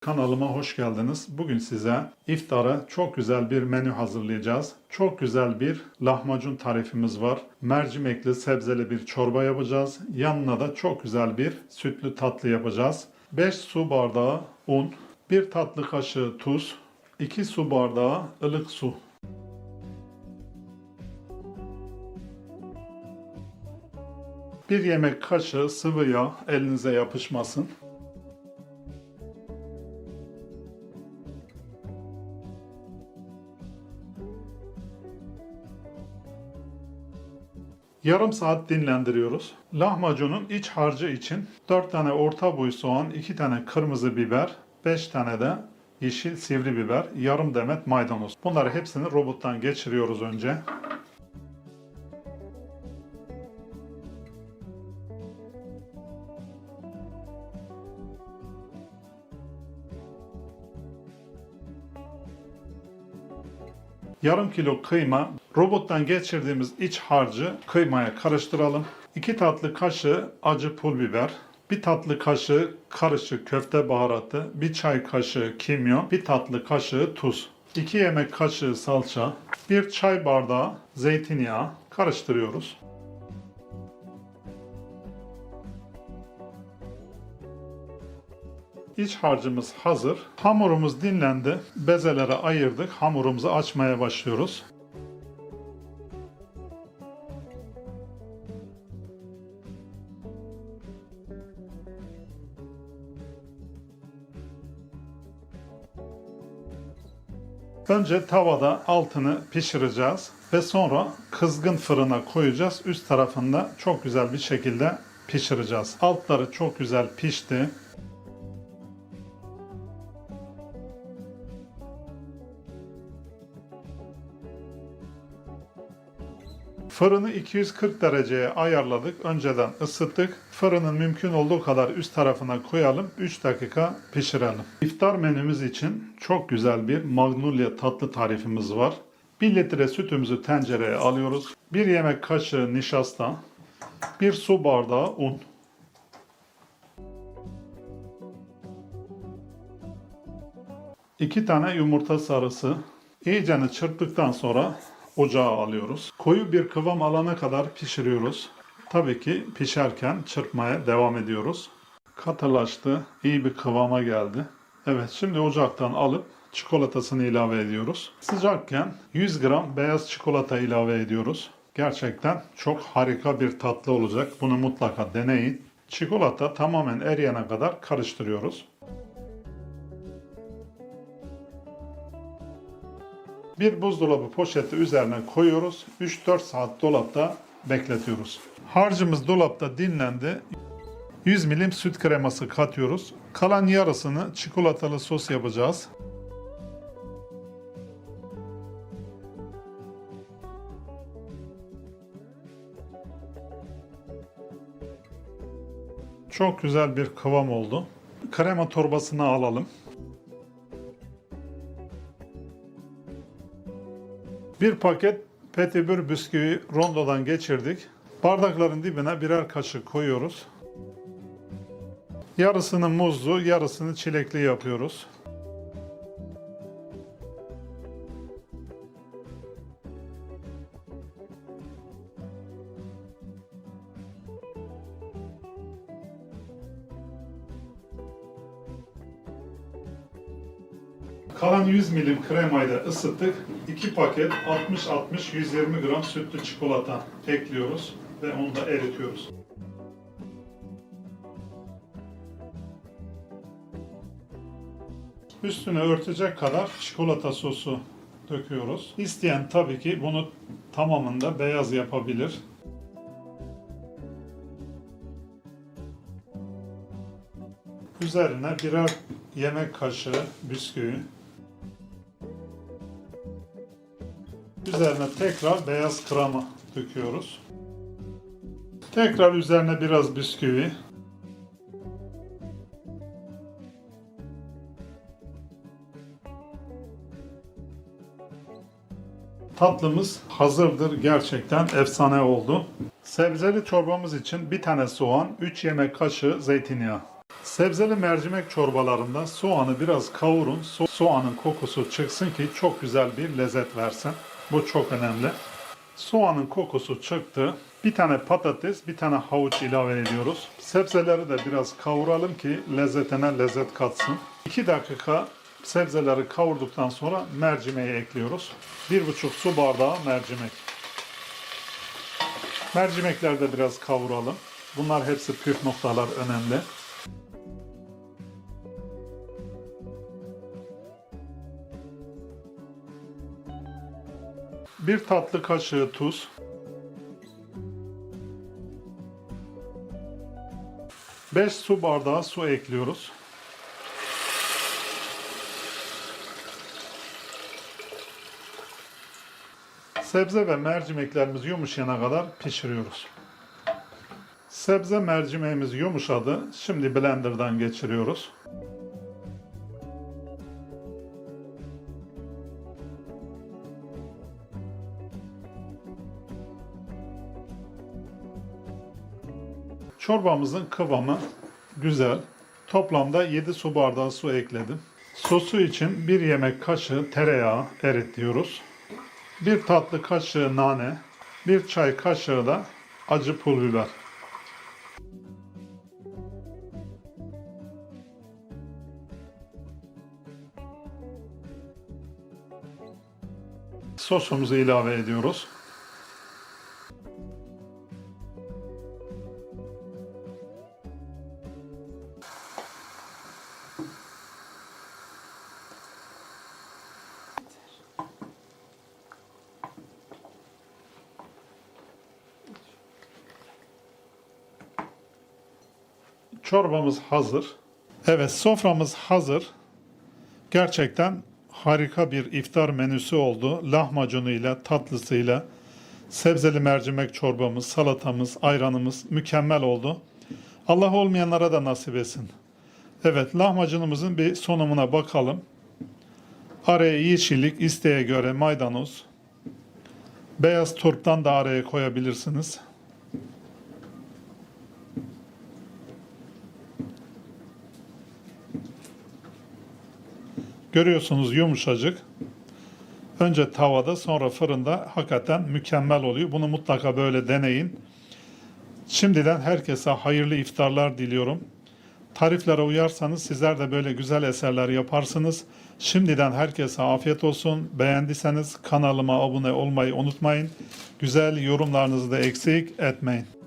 Kanalıma hoş geldiniz. Bugün size iftara çok güzel bir menü hazırlayacağız. Çok güzel bir lahmacun tarifimiz var. Mercimekli sebzeli bir çorba yapacağız. Yanına da çok güzel bir sütlü tatlı yapacağız. 5 su bardağı un, 1 tatlı kaşığı tuz, 2 su bardağı ılık su. Bir yemek kaşığı sıvı yağ elinize yapışmasın. Yarım saat dinlendiriyoruz. Lahmacunun iç harcı için 4 tane orta boy soğan, 2 tane kırmızı biber, 5 tane de yeşil sivri biber, yarım demet maydanoz. Bunları hepsini robottan geçiriyoruz önce. Yarım kilo kıyma, robottan geçirdiğimiz iç harcı kıymaya karıştıralım. 2 tatlı kaşığı acı pul biber, 1 tatlı kaşığı karışık köfte baharatı, 1 çay kaşığı kimyon, 1 tatlı kaşığı tuz, 2 yemek kaşığı salça, 1 çay bardağı zeytinyağı karıştırıyoruz. İç harcımız hazır. Hamurumuz dinlendi. Bezelere ayırdık. Hamurumuzu açmaya başlıyoruz. Önce tavada altını pişireceğiz ve sonra kızgın fırına koyacağız. Üst tarafında çok güzel bir şekilde pişireceğiz. Altları çok güzel pişti. Fırını 240 dereceye ayarladık. Önceden ısıttık. Fırının mümkün olduğu kadar üst tarafına koyalım. 3 dakika pişirelim. İftar menümüz için çok güzel bir magnolia tatlı tarifimiz var. 1 litre sütümüzü tencereye alıyoruz. 1 yemek kaşığı nişasta, 1 su bardağı un, İki tane yumurta sarısı. İyicene çırptıktan sonra ocağa alıyoruz. Koyu bir kıvam alana kadar pişiriyoruz. Tabii ki pişerken çırpmaya devam ediyoruz. Katılaştı, iyi bir kıvama geldi. Evet, şimdi ocaktan alıp çikolatasını ilave ediyoruz. Sıcakken 100 gram beyaz çikolata ilave ediyoruz. Gerçekten çok harika bir tatlı olacak. Bunu mutlaka deneyin. Çikolata tamamen eriyene kadar karıştırıyoruz. Bir buzdolabı poşeti üzerine koyuyoruz. 3-4 saat dolapta bekletiyoruz. Harcımız dolapta dinlendi. 100 milim süt kreması katıyoruz. Kalan yarısını çikolatalı sos yapacağız. Çok güzel bir kıvam oldu. Krema torbasını alalım. Bir paket petibür bisküvi rondodan geçirdik. Bardakların dibine birer kaşık koyuyoruz. Yarısını muzlu, yarısını çilekli yapıyoruz. Kalan 100 milim kremayı da ısıttık. 2 paket 60-60-120 gram sütlü çikolata ekliyoruz ve onu da eritiyoruz. Üstüne örtecek kadar çikolata sosu döküyoruz. İsteyen tabii ki bunu tamamında beyaz yapabilir. Üzerine birer yemek kaşığı bisküvi. Üzerine tekrar beyaz krema döküyoruz. Tekrar üzerine biraz bisküvi. Tatlımız hazırdır. Gerçekten efsane oldu. Sebzeli çorbamız için bir tane soğan, 3 yemek kaşığı zeytinyağı. Sebzeli mercimek çorbalarında soğanı biraz kavurun. So- soğanın kokusu çıksın ki çok güzel bir lezzet versin. Bu çok önemli. Soğanın kokusu çıktı. Bir tane patates, bir tane havuç ilave ediyoruz. Sebzeleri de biraz kavuralım ki lezzetine lezzet katsın. 2 dakika sebzeleri kavurduktan sonra mercimeği ekliyoruz. 1,5 su bardağı mercimek. Mercimekleri de biraz kavuralım. Bunlar hepsi püf noktalar önemli. Bir tatlı kaşığı tuz. Beş su bardağı su ekliyoruz. Sebze ve mercimeklerimiz yumuşayana kadar pişiriyoruz. Sebze mercimeğimiz yumuşadı. Şimdi blenderdan geçiriyoruz. Çorbamızın kıvamı güzel. Toplamda 7 su bardağı su ekledim. Sosu için 1 yemek kaşığı tereyağı eritliyoruz. 1 tatlı kaşığı nane, 1 çay kaşığı da acı pul biber. Sosumuzu ilave ediyoruz. Çorbamız hazır. Evet, soframız hazır. Gerçekten harika bir iftar menüsü oldu. Lahmacunuyla, tatlısıyla, sebzeli mercimek çorbamız, salatamız, ayranımız mükemmel oldu. Allah olmayanlara da nasip etsin. Evet, lahmacunumuzun bir sonumuna bakalım. Araya yeşillik, isteğe göre maydanoz, beyaz turptan da araya koyabilirsiniz. Görüyorsunuz yumuşacık. Önce tavada sonra fırında hakikaten mükemmel oluyor. Bunu mutlaka böyle deneyin. Şimdiden herkese hayırlı iftarlar diliyorum. Tariflere uyarsanız sizler de böyle güzel eserler yaparsınız. Şimdiden herkese afiyet olsun. Beğendiyseniz kanalıma abone olmayı unutmayın. Güzel yorumlarınızı da eksik etmeyin.